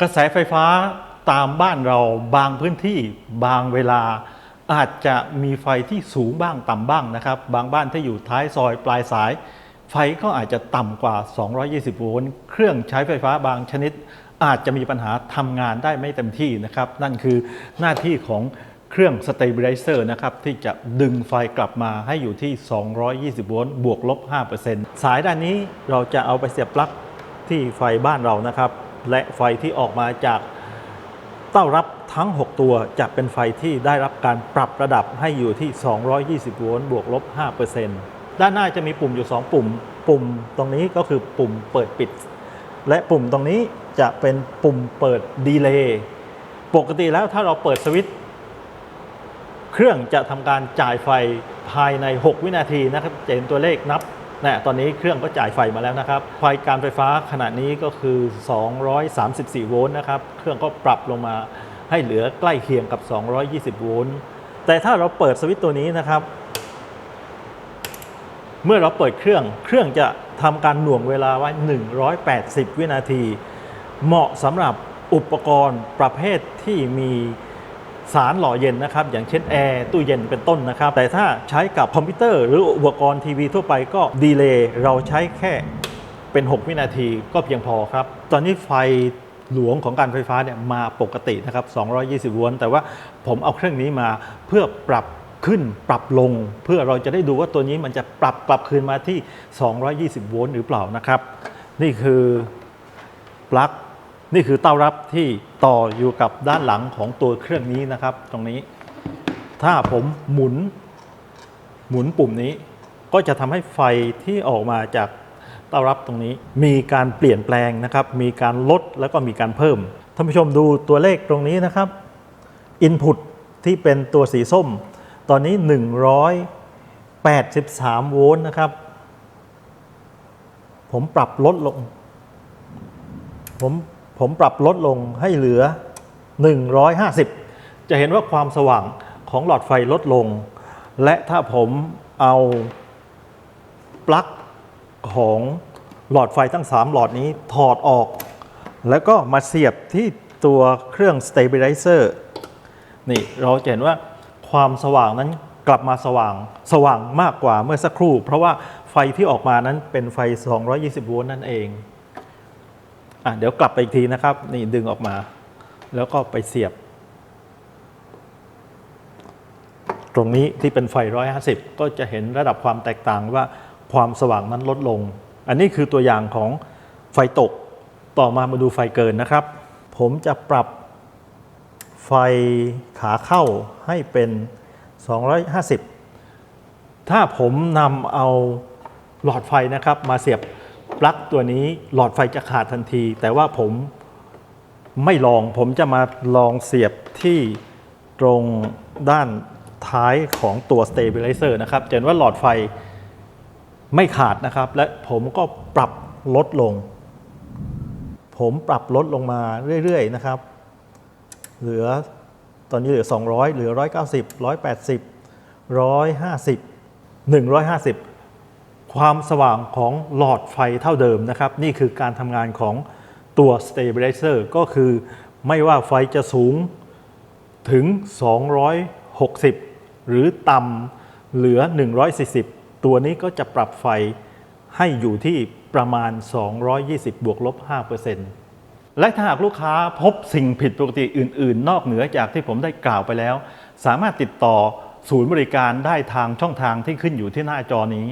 กระแสไฟฟ้าตามบ้านเราบางพื้นที่บางเวลาอาจจะมีไฟที่สูงบ้างต่ำบ้างนะครับ บางบ้านที่อยู่ท้ายซอยปลายสาย ไฟก็อาจจะต่ำกว่า 220 โวลต์เครื่องใช้ไฟฟ้าบางชนิด อาจจะมีปัญหาทำงานได้ไม่เต็มที่นะครับ นั่นคือหน้าที่ของเครื่อง stabilizer นะครับ ที่จะดึงไฟกลับมาให้อยู่ที่ 220 โวลต์บวกลบ 5%สายด้านนี้เราจะเอาไปเสียบปลั๊กที่ไฟบ้านเรานะครับ และไฟที่ออกมาจากเต้ารับทั้ง 6 ตัวจะเป็นไฟที่ได้รับการปรับระดับให้อยู่ที่ 220 โวลต์บวกลบ 5%ด้านหน้าจะมีปุ่มอยู่ 2 ปุ่ม ปุ่มตรงนี้ก็คือปุ่มเปิดปิด และปุ่มตรงนี้จะเป็นปุ่มเปิดดีเลย์ปกติแล้วถ้าเราเปิดสวิตช์เครื่องจะทำการจ่ายไฟภายใน 6 วินาทีนะครับจะเห็นตัวเลขนับ นะตอนนี้เครื่องก็จ่ายไฟมาแล้วนะครับ ไฟการไฟฟ้าขณะนี้ก็คือ 234 โวลต์นะครับ เครื่องก็ปรับลงมาให้เหลือใกล้เคียงกับ 220 โวลต์ แต่ถ้าเราเปิดสวิตช์ตัวนี้นะครับ เมื่อเราเปิดเครื่อง เครื่องจะทำการหน่วงเวลาไว้ 180 วินาที เหมาะสำหรับอุปกรณ์ประเภทที่มี สารหล่อเย็นนะครับอย่างเช่นแอร์ตู้เย็นเป็นต้นนะครับ แต่ถ้าใช้กับคอมพิวเตอร์หรืออุปกรณ์ทีวีทั่วไปก็ดีเลย์เราใช้แค่เป็น 6 วินาทีก็เพียงพอครับ ตอนนี้ไฟหลวงของการไฟฟ้าเนี่ยมาปกตินะครับ 220 โวลต์แต่ว่าผมเอาเครื่องนี้มาเพื่อปรับขึ้นปรับลง เพื่อเราจะได้ดูว่าตัวนี้มันจะปรับกลับคืนมาที่ 220 โวลต์หรือเปล่านะครับ นี่คือปลั๊ก นี่คือเต้ารับที่ต่ออยู่กับด้านหลังของตัวเครื่องนี้นะครับ ตรงนี้ ถ้าผมหมุนหมุนปุ่มนี้ ก็จะทำให้ไฟที่ออกมาจากเต้ารับตรงนี้ มีการเปลี่ยนแปลงนะครับ มีการลดแล้วก็มีการเพิ่มท่านผู้ชมดูตัวเลขตรงนี้นะครับ Input ที่เป็นตัวสีส้ม ตอนนี้ 183 โวลต์นะครับ ผมปรับลดลง ผม ผมปรับลดลงให้เหลือ 150 จะเห็นว่าความสว่างของหลอดไฟลดลง และถ้าผมเอาปลั๊กของหลอดไฟทั้ง 3 หลอดนี้ถอดออก แล้วก็มาเสียบที่ตัวเครื่อง stabilizer นี่เราจะเห็นว่าความสว่างนั้นกลับมาสว่างสว่างมากกว่าเมื่อสักครู่ เพราะว่าไฟที่ออกมานั้นเป็นไฟ 220 โวลต์นั่นเอง อะเดี๋ยวกลับไปอีกทีนะครับ นี่ดึงออกมา แล้วก็ไปเสียบ ตรงนี้ที่เป็นไฟ 150 ก็จะเห็นระดับความแตกต่างว่าความสว่างนั้นลดลง อันนี้คือตัวอย่างของไฟตกต่อมามาดูไฟเกินนะครับ ผมจะปรับไฟขาเข้าให้เป็น 250 ถ้าผมนำเอาหลอดไฟนะครับมาเสียบ ปลั๊กตัวนี้หลอดไฟจะขาดทันที แต่ว่าผมไม่ลองผมจะมาลองเสียบที่ตรงด้านท้ายของตัว stabilizer นะครับจะเห็นว่าหลอดไฟไม่ขาดนะครับ และผมก็ปรับลดลง ผมปรับลดลงมาเรื่อย ๆ นะครับ เหลือตอนนี้เหลือ 200 เหลือ 190 180 150 150 ความสว่างของหลอดไฟเท่าเดิมนะครับ นี่คือการทำงานของตัว stabilizer ก็คือไม่ว่าไฟจะสูงถึง 260 หรือต่ำเหลือ 140 ตัวนี้ก็จะปรับไฟให้อยู่ที่ประมาณ 220 บวกลบ 5%และถ้าหากลูกค้าพบสิ่งผิดปกติอื่น ๆ นอกเหนือจากที่ผมได้กล่าวไปแล้ว สามารถติดต่อศูนย์บริการได้ทางช่องทางที่ขึ้นอยู่ที่หน้าจอนี้